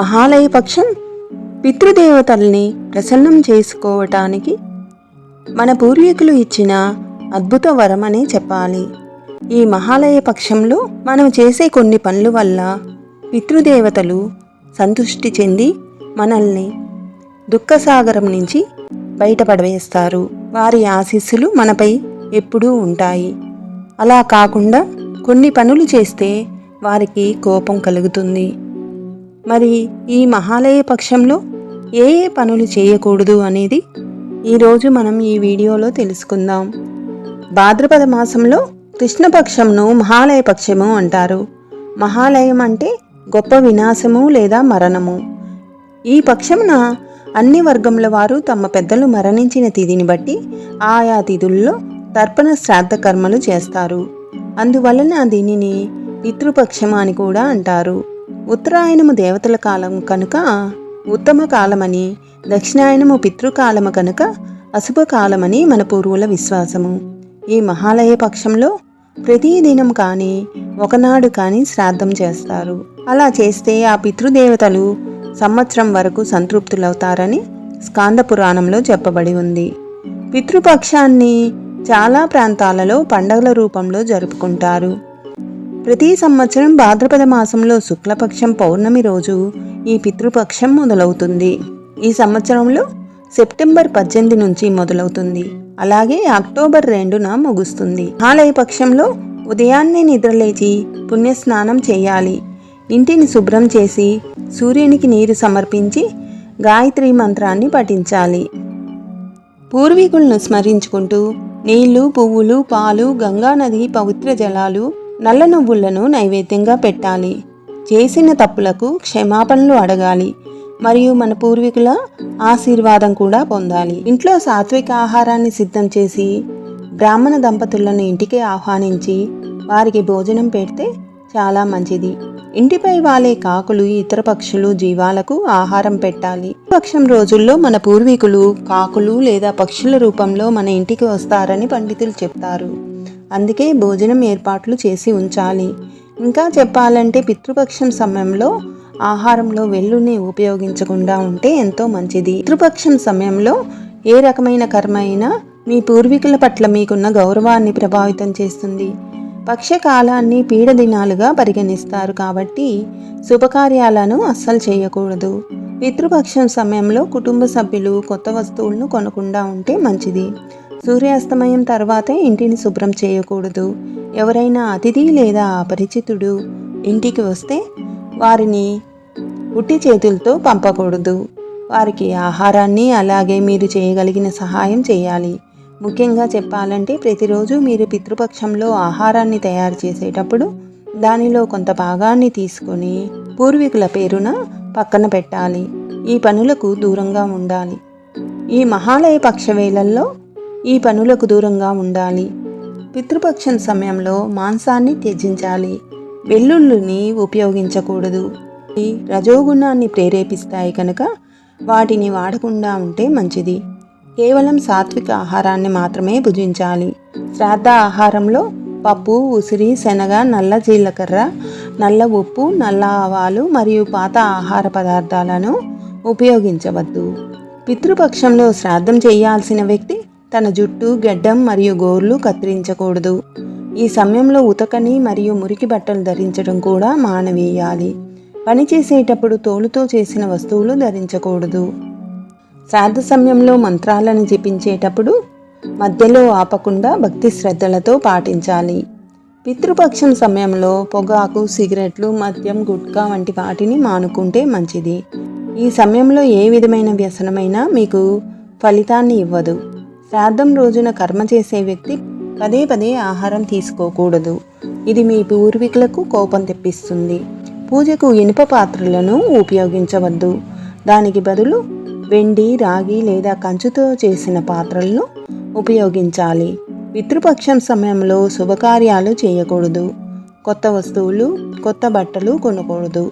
మహాలయ పక్షం పితృదేవతల్ని ప్రసన్నం చేసుకోవటానికి మన పూర్వీకులు ఇచ్చిన అద్భుత వరం అనే చెప్పాలి. ఈ మహాలయ పక్షంలో మనం చేసే కొన్ని పనుల వల్ల పితృదేవతలు సంతృష్టి చెంది మనల్ని దుఃఖసాగరం నుంచి బయటపడవేస్తారు. వారి ఆశీస్సులు మనపై ఎప్పుడూ ఉంటాయి. అలా కాకుండా కొన్ని పనులు చేస్తే వారికి కోపం కలుగుతుంది. మరి ఈ మహాలయ పక్షంలో ఏ ఏ పనులు చేయకూడదు అనేది ఈరోజు మనం ఈ వీడియోలో తెలుసుకుందాం. భాద్రపద మాసంలో కృష్ణపక్షంను మహాలయ పక్షము అంటారు. మహాలయం అంటే గొప్ప వినాశము లేదా మరణము. ఈ పక్షమున అన్ని వర్గముల వారు తమ పెద్దలు మరణించిన తిథిని బట్టి ఆయా తిథుల్లో తర్పణ శ్రాద్ధ కర్మలు చేస్తారు. అందువలన దీనిని పితృపక్షం అని కూడా అంటారు. ఉత్తరాయణము దేవతల కాలం కనుక ఉత్తమ కాలమని దక్షిణాయనము పితృకాలము కనుక అశుభకాలమని మన పూర్వుల విశ్వాసము. ఈ మహాలయ పక్షంలో ప్రతిదినం కానీ ఒకనాడు కానీ శ్రాద్ధం చేస్తారు. అలా చేస్తే ఆ పితృదేవతలు సంవత్సరం వరకు సంతృప్తులవుతారని స్కాంద పురాణంలో చెప్పబడి ఉంది. పితృపక్షాన్ని చాలా ప్రాంతాలలో పండగల రూపంలో జరుపుకుంటారు. ప్రతి సంవత్సరం భాద్రపద మాసంలో శుక్లపక్షం పౌర్ణమి రోజు ఈ పితృపక్షం మొదలవుతుంది. ఈ సంవత్సరంలో సెప్టెంబర్ పద్దెనిమిది నుంచి మొదలవుతుంది. అలాగే అక్టోబర్ రెండున ముగుస్తుంది. ఆలయ పక్షంలో ఉదయాన్నే నిద్రలేచి పుణ్యస్నానం చేయాలి. ఇంటిని శుభ్రం చేసి సూర్యునికి నీరు సమర్పించి గాయత్రి మంత్రాన్ని పఠించాలి. పూర్వీకులను స్మరించుకుంటూ నీళ్ళు పువ్వులు పాలు గంగా నది పవిత్ర జలాలు నల్ల నువ్వులను నైవేద్యంగా పెట్టాలి. చేసిన తప్పులకు క్షమాపణలు అడగాలి. మరియు మన పూర్వీకుల ఆశీర్వాదం కూడా పొందాలి. ఇంట్లో సాత్విక ఆహారాన్ని సిద్ధం చేసి బ్రాహ్మణ దంపతులను ఇంటికి ఆహ్వానించి వారికి భోజనం పెడితే చాలా మంచిది. ఇంటిపై వాలే కాకులు ఇతర పక్షులు జీవాలకు ఆహారం పెట్టాలి. పక్షం రోజుల్లో మన పూర్వీకులు కాకులు లేదా పక్షుల రూపంలో మన ఇంటికి వస్తారని పండితులు చెప్తారు. అందుకే భోజనం ఏర్పాట్లు చేసి ఉంచాలి. ఇంకా చెప్పాలంటే పితృపక్షం సమయంలో ఆహారంలో వెల్లుని ఉపయోగించకుండా ఉంటే ఎంతో మంచిది. పితృపక్షం సమయంలో ఏ రకమైన కర్మ అయినా మీ పూర్వీకుల పట్ల మీకున్న గౌరవాన్ని ప్రభావితం చేస్తుంది. పక్షకాలాన్ని పీడ దినాలుగా పరిగణిస్తారు కాబట్టి శుభకార్యాలను అస్సలు చేయకూడదు. పితృపక్షం సమయంలో కుటుంబ సభ్యులు కొత్త వస్తువులను కొనకుండా ఉంటే మంచిది. సూర్యాస్తమయం తర్వాతే ఇంటిని శుభ్రం చేయకూడదు. ఎవరైనా అతిథి లేదా అపరిచితుడు ఇంటికి వస్తే వారిని ఉట్టి చేతులతో పంపకూడదు. వారికి ఆహారాన్ని అలాగే మీరు చేయగలిగిన సహాయం చేయాలి. ముఖ్యంగా చెప్పాలంటే ప్రతిరోజు మీరు పితృపక్షంలో ఆహారాన్ని తయారు చేసేటప్పుడు దానిలో కొంత భాగాన్ని తీసుకొని పూర్వీకుల పేరున పక్కన పెట్టాలి. ఈ పనులకు దూరంగా ఉండాలి. ఈ మహాలయ పక్ష వేళల్లో ఈ పనులకు దూరంగా ఉండాలి. పితృపక్షం సమయంలో మాంసాన్ని త్యజించాలి. వెల్లుల్లిని ఉపయోగించకూడదు. ఈ రజోగుణాన్ని ప్రేరేపిస్తాయి కనుక వాటిని వాడకుండా ఉంటే మంచిది. కేవలం సాత్విక ఆహారాన్ని మాత్రమే భుజించాలి. శ్రాద్ధ ఆహారంలో పప్పు ఉసిరి శనగ నల్ల జీలకర్ర నల్ల ఉప్పు నల్ల ఆవాలు మరియు పాత ఆహార పదార్థాలను ఉపయోగించవద్దు. పితృపక్షంలో శ్రాద్ధం చేయాల్సిన వ్యక్తి తన జుట్టు గడ్డం మరియు గోర్లు కత్తిరించకూడదు. ఈ సమయంలో ఉతకని మరియు మురికి బట్టలు ధరించడం కూడా మానవేయాలి. పనిచేసేటప్పుడు తోలుతో చేసిన వస్తువులు ధరించకూడదు. శ్రాద్ధ సమయంలో మంత్రాలను జపించేటప్పుడు మధ్యలో ఆపకుండా భక్తి శ్రద్ధలతో పాటించాలి. పితృపక్షం సమయంలో పొగాకు సిగరెట్లు మద్యం గుట్కా వంటి వాటిని మానుకుంటే మంచిది. ఈ సమయంలో ఏ విధమైన వ్యసనమైనా మీకు ఫలితాన్ని ఇవ్వదు. శ్రాద్ధం రోజున కర్మ చేసే వ్యక్తి పదే పదే ఆహారం తీసుకోకూడదు. ఇది మీ పూర్వీకులకు కోపం తెప్పిస్తుంది. పూజకు ఇనుప పాత్రలను ఉపయోగించవద్దు. దానికి బదులు వెండి రాగి లేదా కంచుతో చేసిన పాత్రలను ఉపయోగించాలి. పితృపక్షం సమయంలో శుభకార్యాలు చేయకూడదు. కొత్త వస్తువులు కొత్త బట్టలు కొనకూడదు.